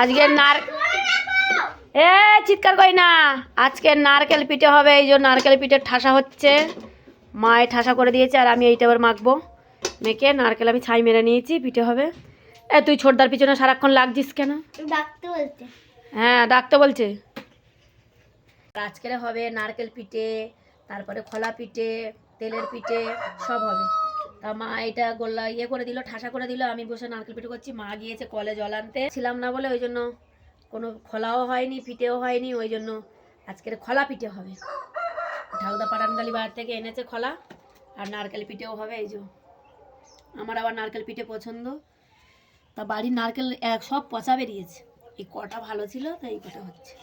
আজকে নার এ চিৎকার করি না। আজকে নারকেল পিঠে হবে এই জন্য নারকেল পিঠে ঠাসা হচ্ছে। মায়ে ঠাসা করে দিয়েছে আর আমি এইটা আবার মাখবো। মেখে নারকেল আমি ছাই মেরে নিয়েছি পিঠে হবে। এ তুই ছোটদার পিছনে সারাক্ষণ লাগছিস কেন? হ্যাঁ ডাকতে বলছে। আজকের হবে নারকেল পিঠে তারপরে খোলা পিঠে তেলের পিঠে সব হবে। তা মা এটা গোল্লা ইয়ে করে দিল, ঠাসা করে দিল। আমি বসে নারকেল পিঠে করছি, মা গিয়েছে কলে জল আনতে। ছিলাম না বলে ওই জন্য কোনো খোলাও হয়নি, পিঠেও হয়নি, ওই জন্য আজকের খোলা পিঠে হবে। ঠাকুদা পাটানগালি বাড়ি থেকে এনেছে খোলা, আর নারকেল পিঠেও হবে এই যে। আমার আবার নারকেল পিঠে পছন্দ। তা বাড়ির নারকেল সব পচা বেরিয়েছে। এই কটা ভালো ছিল, তাই এই কটা হচ্ছে।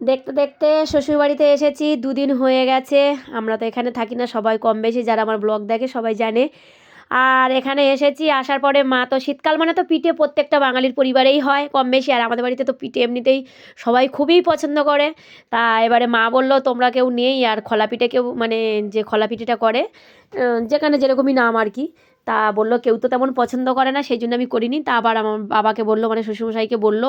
দেখতে দেখতে শ্বশুরবাড়িতে এসেছি, দুদিন হয়ে গেছে। আমরা তো এখানে থাকি না, সবাই কম বেশি, যারা আমার ব্লগ দেখে সবাই জানে। আর এখানে এসেছি, আসার পরে মা তো শীতকাল মানে তো পিঠে প্রত্যেকটা বাঙালির পরিবারেই হয় কম বেশি, আর আমাদের বাড়িতে তো পিঠে এমনিতেই সবাই খুবই পছন্দ করে। তা এবারে মা বলল, তোমরা কেউ নেই, আর খোলা পিঠে কেউ মানে যে খোলা পিঠেটা করে যেখানে যেরকমই নাম আর কি তা বলল, কেউ তো তেমন পছন্দ করে না, সেই জন্য আমি করিনি। তা আবার আমার বাবাকে বলল মানে শ্বশুরমশাইকে বলল,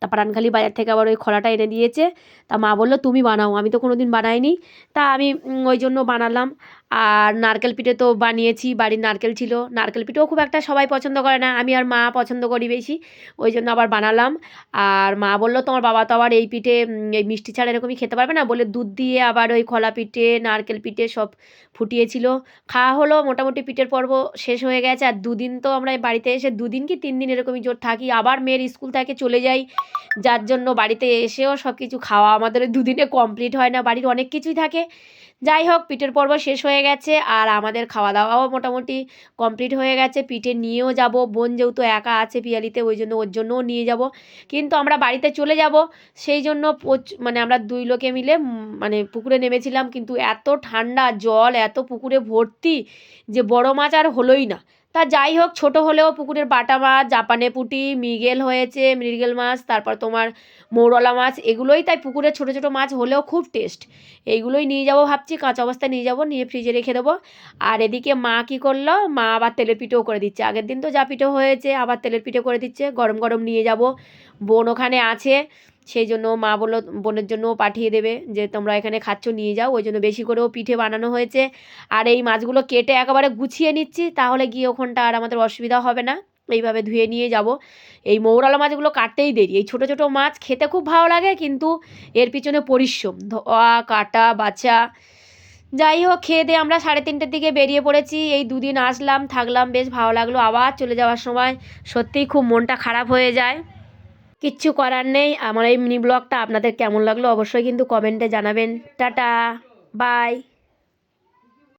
তা প্রাণখালি বাজার থেকে আবার ওই খোলাটা এনে দিয়েছে। তা মা বলল, তুমি বানাও, আমি তো কোনো দিন বানাইনি। তা আমি ওই জন্য বানালাম। আর নারকেল পিঠে তো বানিয়েছি, বাড়ির নারকেল ছিল। নারকেল পিঠেও খুব একটা সবাই পছন্দ করে না। আমি আর মা পছন্দ করি বেশি, ওই জন্য আবার বানালাম। আর মা বলল, তোমার বাবা তো আবার এই পিঠে এই মিষ্টি ছাড়া এরকমই খেতে পারবে না? বলে, দুধ দিয়ে আবার ওই খোলা পিঠে, নারকেল পিঠে সব ফুটিয়েছিল। খাওয়া হলো, মোটামুটি পিঠের পর্ব শেষ হয়ে গেছে। আর দুদিন তো আমরা বাড়িতে এসে, দুদিন কি তিন দিন এরকমই জোর থাকি। আবার মেয়ের স্কুল থেকে চলে যাই। যার জন্য বাড়িতে এসেও সব কিছু খাওয়া আমাদের দুদিনে কমপ্লিট হয় না। বাড়ির অনেক কিছুই থাকে। যাই হোক, পিঠের পর্ব শেষ হয়ে গেছে আর আমাদের খাওয়া দাওয়াও মোটামুটি কমপ্লিট হয়ে গেছে। পিঠে নিয়েও যাব, বোন যেহেতু একা আছে পিয়ালিতে, ওই জন্য ওর জন্যও নিয়ে যাব। কিন্তু আমরা বাড়িতে চলে যাব, সেই জন্য মানে আমরা দুই লোকে মিলে মানে পুকুরে নেমেছিলাম। কিন্তু এত ঠান্ডা জল, এত পুকুরে ভর্তি যে বড় মাছ আর হলোই না। তা যাই হোক, ছোট হলেও পুকুরের বাটা মাছ, জাপানে পুঁটি, মৃগেল হয়েছে, মৃগেল মাছ, তারপর তোমার মৌরলা মাছ, এগুলোই তাই পুকুরের ছোট ছোট মাছ হলেও খুব টেস্ট এইগুলোই নিয়ে যাব ভাবছি, কাঁচা অবস্থায় নিয়ে যাব, নিয়ে ফ্রিজে রেখে দেবো। আর এদিকে মা কি করল? মা আবার তেলের পিঠেও করে দিচ্ছে। আগের দিন তো যা পিঠে হয়েছে, আবার তেলের পিঠে করে দিচ্ছে। গরম গরম নিয়ে যাব। বোন ওখানে আছে। সেই জন্য মা বলল, বোনের জন্যও পাঠিয়ে দেবে, যে তোমরা এখানে খাচ্ছ, নিয়ে যাও। ওই জন্য বেশি করেও পিঠে বানানো হয়েছে। আর এই মাছগুলো কেটে একেবারে গুছিয়ে নিচ্ছি, তাহলে গিয়ে ওখানটা আর আমাদের অসুবিধা হবে না। এইভাবে ধুয়ে নিয়ে যাব। এই মৌরালা মাছগুলো কাটতেই দেরি। এই ছোটো ছোটো মাছ খেতে খুব ভালো লাগে, কিন্তু এর পিছনে পরিশ্রম। ধোয়া, কাটা, বাছা, যাই হোক, খেয়ে দিয়ে আমরা সাড়ে তিনটের দিকে বেরিয়ে পড়েছি। এই দুদিন আসলাম, থাকলাম, বেশ ভালো লাগল। আবার চলে যাওয়ার সময় সত্যিই খুব মনটা খারাপ হয়ে যায়। কিচ্ছু করার নেই। আমার এই মিনি ব্লগটা আপনাদের কেমন লাগল অবশ্যই কিন্তু কমেন্টে জানাবেন। Tata bye